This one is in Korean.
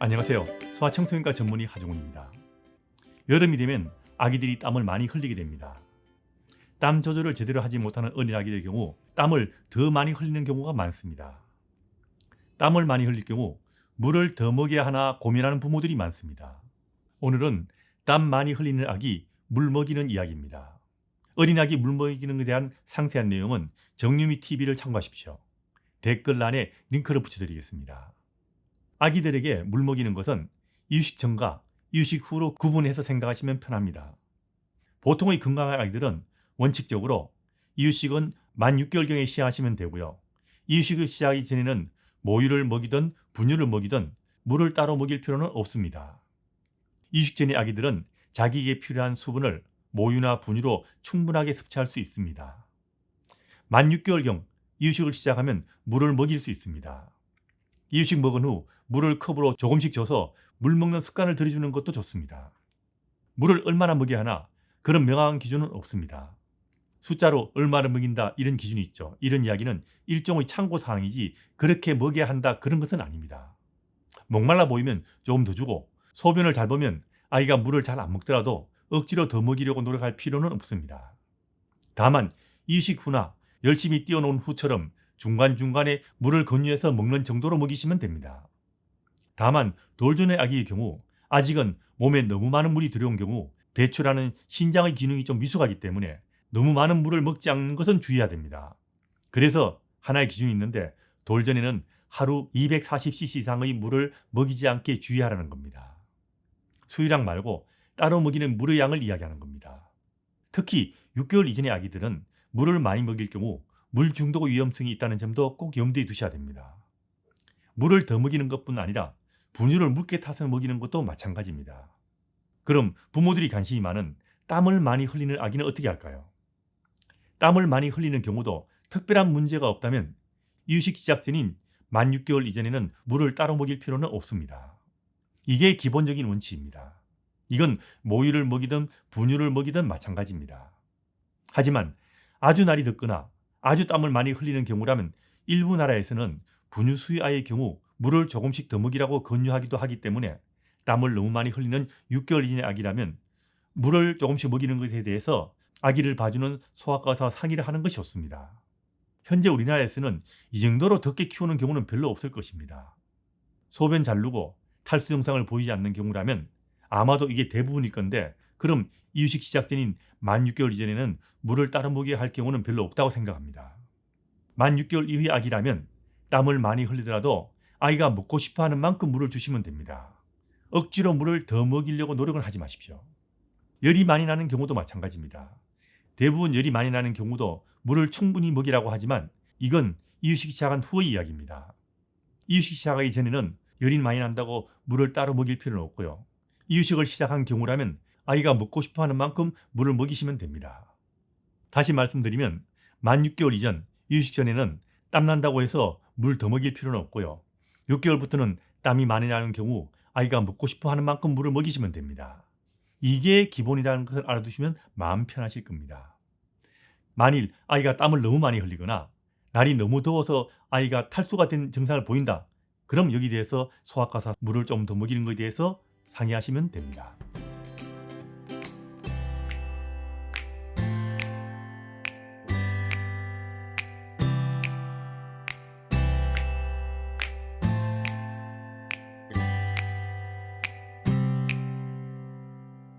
안녕하세요. 소아청소년과 전문의 하종훈입니다. 여름이 되면 아기들이 땀을 많이 흘리게 됩니다. 땀 조절을 제대로 하지 못하는 어린 아기들의 경우 땀을 더 많이 흘리는 경우가 많습니다. 땀을 많이 흘릴 경우 물을 더 먹여야 하나 고민하는 부모들이 많습니다. 오늘은 땀 많이 흘리는 아기 물 먹이는 이야기입니다. 어린 아기 물 먹이는 것에 대한 상세한 내용은 정유미 TV를 참고하십시오. 댓글란에 링크를 붙여드리겠습니다. 아기들에게 물 먹이는 것은 이유식 전과 이유식 후로 구분해서 생각하시면 편합니다. 보통의 건강한 아기들은 원칙적으로 이유식은 만 6개월경에 시작하시면 되고요. 이유식을 시작하기 전에는 모유를 먹이든 분유를 먹이든 물을 따로 먹일 필요는 없습니다. 이유식 전의 아기들은 자기에게 필요한 수분을 모유나 분유로 충분하게 섭취할 수 있습니다. 만 6개월경 이유식을 시작하면 물을 먹일 수 있습니다. 이유식 먹은 후 물을 컵으로 조금씩 줘서 물 먹는 습관을 들여주는 것도 좋습니다. 물을 얼마나 먹여야 하나 그런 명확한 기준은 없습니다. 숫자로 얼마를 먹인다 이런 기준이 있죠. 이런 이야기는 일종의 참고 사항이지 그렇게 먹여야 한다 그런 것은 아닙니다. 목말라 보이면 조금 더 주고 소변을 잘 보면 아이가 물을 잘 안 먹더라도 억지로 더 먹이려고 노력할 필요는 없습니다. 다만 이식 후나 열심히 뛰어놓은 후처럼 중간중간에 물을 건유해서 먹는 정도로 먹이시면 됩니다. 다만 돌전의 아기의 경우 아직은 몸에 너무 많은 물이 들어온 경우 배출하는 신장의 기능이 좀 미숙하기 때문에 너무 많은 물을 먹지 않는 것은 주의해야 됩니다. 그래서 하나의 기준이 있는데 돌전에는 하루 240cc 이상의 물을 먹이지 않게 주의하라는 겁니다. 수유량 말고 따로 먹이는 물의 양을 이야기하는 겁니다. 특히 6개월 이전의 아기들은 물을 많이 먹일 경우 물 중독 위험성이 있다는 점도 꼭 염두에 두셔야 됩니다. 물을 더 먹이는 것뿐 아니라 분유를 묽게 타서 먹이는 것도 마찬가지입니다. 그럼 부모들이 관심이 많은 땀을 많이 흘리는 아기는 어떻게 할까요? 땀을 많이 흘리는 경우도 특별한 문제가 없다면 이유식 시작 전인 만 6개월 이전에는 물을 따로 먹일 필요는 없습니다. 이게 기본적인 원칙입니다. 이건 모유를 먹이든 분유를 먹이든 마찬가지입니다. 하지만 아주 날이 덥거나 아주 땀을 많이 흘리는 경우라면 일부 나라에서는 분유 수유 아이의 경우 물을 조금씩 더 먹이라고 권유하기도 하기 때문에 땀을 너무 많이 흘리는 6개월 이전의 아기라면 물을 조금씩 먹이는 것에 대해서 아기를 봐주는 소아과사 상의를 하는 것이 좋습니다. 현재 우리나라에서는 이 정도로 덥게 키우는 경우는 별로 없을 것입니다. 소변 잘 누고 탈수 증상을 보이지 않는 경우라면 아마도 이게 대부분일 건데 그럼 이유식 시작 전인 만 6개월 이전에는 물을 따로 먹여야 할 경우는 별로 없다고 생각합니다. 만 6개월 이후의 아기라면 땀을 많이 흘리더라도 아이가 먹고 싶어 하는 만큼 물을 주시면 됩니다. 억지로 물을 더 먹이려고 노력을 하지 마십시오. 열이 많이 나는 경우도 마찬가지입니다. 대부분 열이 많이 나는 경우도 물을 충분히 먹이라고 하지만 이건 이유식 시작한 후의 이야기입니다. 이유식 시작하기 전에는 열이 많이 난다고 물을 따로 먹일 필요는 없고요. 이유식을 시작한 경우라면 아이가 먹고 싶어 하는 만큼 물을 먹이시면 됩니다. 다시 말씀드리면 만 6개월 이전 이유식 전에는 땀 난다고 해서 물 더 먹일 필요는 없고요. 6개월부터는 땀이 많이 나는 경우 아이가 먹고 싶어 하는 만큼 물을 먹이시면 됩니다. 이게 기본이라는 것을 알아두시면 마음 편하실 겁니다. 만일 아이가 땀을 너무 많이 흘리거나 날이 너무 더워서 아이가 탈수가 된 증상을 보인다. 그럼 여기 대해서 소아과사 물을 좀 더 먹이는 것에 대해서 상의하시면 됩니다.